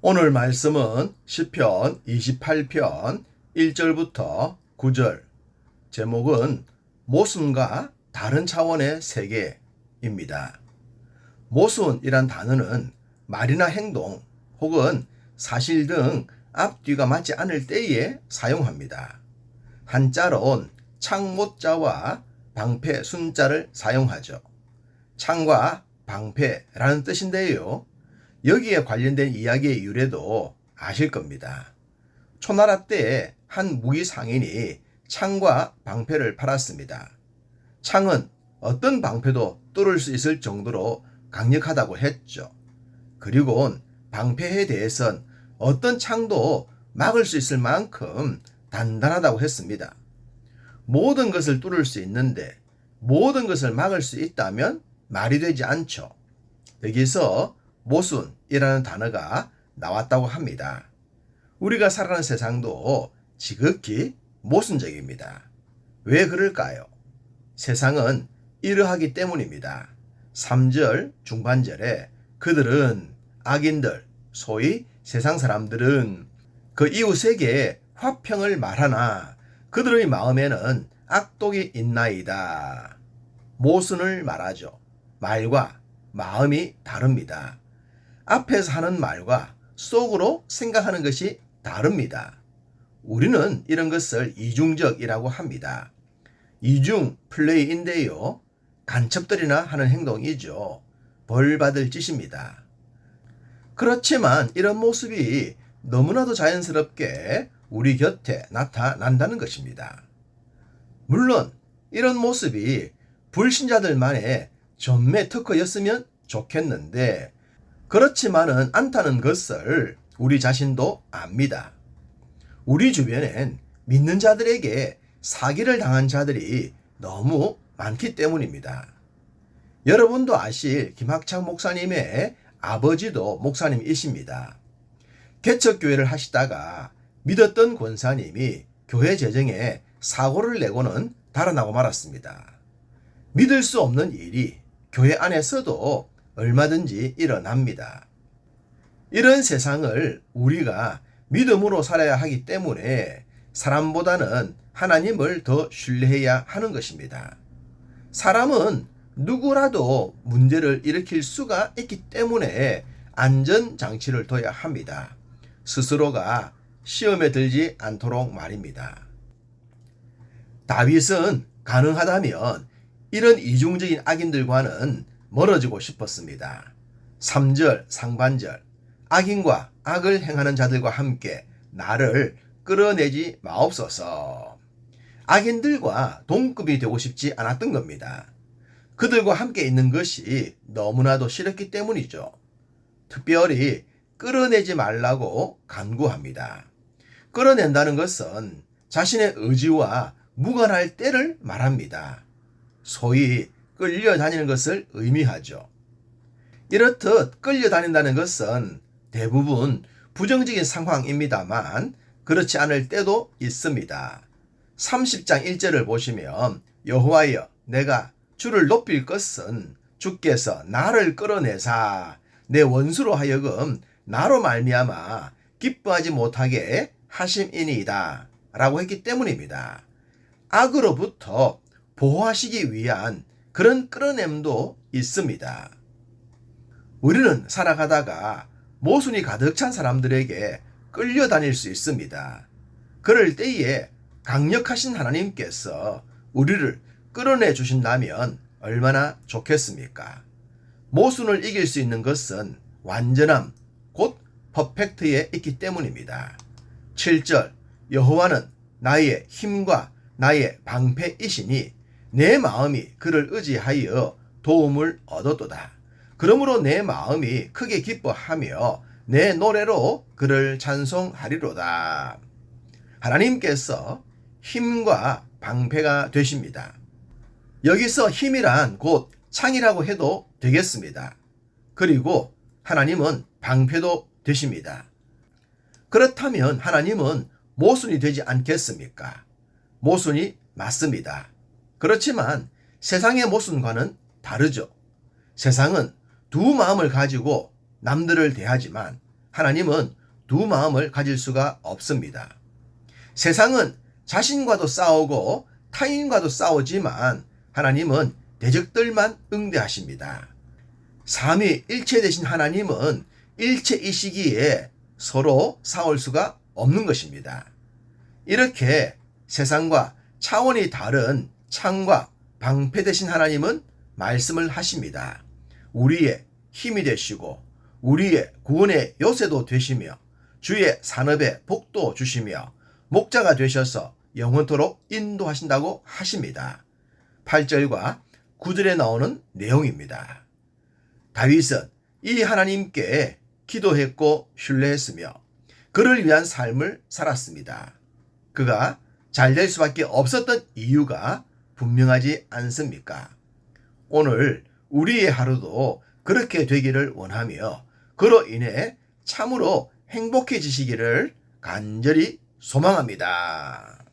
오늘 말씀은 시편 28편 1절부터 9절 제목은 모순과 다른 차원의 세계입니다. 모순이란 단어는 말이나 행동 혹은 사실 등 앞뒤가 맞지 않을 때에 사용합니다. 한자론 창모자와 방패 순자를 사용하죠. 창과 방패라는 뜻인데요. 여기에 관련된 이야기의 유래도 아실 겁니다. 초나라 때 한 무기 상인이 창과 방패를 팔았습니다. 창은 어떤 방패도 뚫을 수 있을 정도로 강력하다고 했죠. 그리고 방패에 대해선 어떤 창도 막을 수 있을 만큼 단단하다고 했습니다. 모든 것을 뚫을 수 있는데 모든 것을 막을 수 있다면 말이 되지 않죠. 여기서 모순이라는 단어가 나왔다고 합니다. 우리가 살아가는 세상도 지극히 모순적입니다. 왜 그럴까요? 세상은 이러하기 때문입니다. 3절 중반절에 그들은 악인들, 소위 세상 사람들은 그 이웃에게 화평을 말하나 그들의 마음에는 악독이 있나이다. 모순을 말하죠. 말과 마음이 다릅니다. 앞에서 하는 말과 속으로 생각하는 것이 다릅니다. 우리는 이런 것을 이중적이라고 합니다. 이중 플레이인데요. 간첩들이나 하는 행동이죠. 벌 받을 짓입니다. 그렇지만 이런 모습이 너무나도 자연스럽게 우리 곁에 나타난다는 것입니다. 물론 이런 모습이 불신자들만의 전매 특허였으면 좋겠는데 그렇지만은 않다는 것을 우리 자신도 압니다. 우리 주변엔 믿는 자들에게 사기를 당한 자들이 너무 많기 때문입니다. 여러분도 아실 김학창 목사님의 아버지도 목사님이십니다. 개척교회를 하시다가 믿었던 권사님이 교회 재정에 사고를 내고는 달아나고 말았습니다. 믿을 수 없는 일이 교회 안에서도 얼마든지 일어납니다. 이런 세상을 우리가 믿음으로 살아야 하기 때문에 사람보다는 하나님을 더 신뢰해야 하는 것입니다. 사람은 누구라도 문제를 일으킬 수가 있기 때문에 안전장치를 둬야 합니다. 스스로가 시험에 들지 않도록 말입니다. 다윗은 가능하다면 이런 이중적인 악인들과는 멀어지고 싶었습니다. 3절 상반절 악인과 악을 행하는 자들과 함께 나를 끌어내지 마옵소서. 악인들과 동급이 되고 싶지 않았던 겁니다. 그들과 함께 있는 것이 너무나도 싫었기 때문이죠. 특별히 끌어내지 말라고 간구합니다. 끌어낸다는 것은 자신의 의지와 무관할 때를 말합니다. 소위 끌려다니는 것을 의미하죠. 이렇듯 끌려다닌다는 것은 대부분 부정적인 상황입니다만 그렇지 않을 때도 있습니다. 30장 1절을 보시면 여호와여 내가 주를 높일 것은 주께서 나를 끌어내사 내 원수로 하여금 나로 말미암아 기뻐하지 못하게 하심이니이다 라고 했기 때문입니다. 악으로부터 보호하시기 위한 그런 끌어냄도 있습니다. 우리는 살아가다가 모순이 가득 찬 사람들에게 끌려다닐 수 있습니다. 그럴 때에 강력하신 하나님께서 우리를 끌어내 주신다면 얼마나 좋겠습니까? 모순을 이길 수 있는 것은 완전함, 곧 퍼펙트에 있기 때문입니다. 7절 여호와는 나의 힘과 나의 방패이시니 내 마음이 그를 의지하여 도움을 얻었도다. 그러므로 내 마음이 크게 기뻐하며 내 노래로 그를 찬송하리로다. 하나님께서 힘과 방패가 되십니다. 여기서 힘이란 곧 창이라고 해도 되겠습니다. 그리고 하나님은 방패도 되십니다. 그렇다면 하나님은 모순이 되지 않겠습니까? 모순이 맞습니다. 그렇지만 세상의 모순과는 다르죠. 세상은 두 마음을 가지고 남들을 대하지만 하나님은 두 마음을 가질 수가 없습니다. 세상은 자신과도 싸우고 타인과도 싸우지만 하나님은 대적들만 응대하십니다. 삼위 일체 되신 하나님은 일체이시기에 서로 싸울 수가 없는 것입니다. 이렇게 세상과 차원이 다른 창과 방패 되신 하나님은 말씀을 하십니다. 우리의 힘이 되시고 우리의 구원의 요새도 되시며 주의 산업에 복도 주시며 목자가 되셔서 영원토록 인도하신다고 하십니다. 8절과 9절에 나오는 내용입니다. 다윗은 이 하나님께 기도했고 신뢰했으며 그를 위한 삶을 살았습니다. 그가 잘 될 수밖에 없었던 이유가 분명하지 않습니까? 오늘 우리의 하루도 그렇게 되기를 원하며 그로 인해 참으로 행복해지시기를 간절히 소망합니다.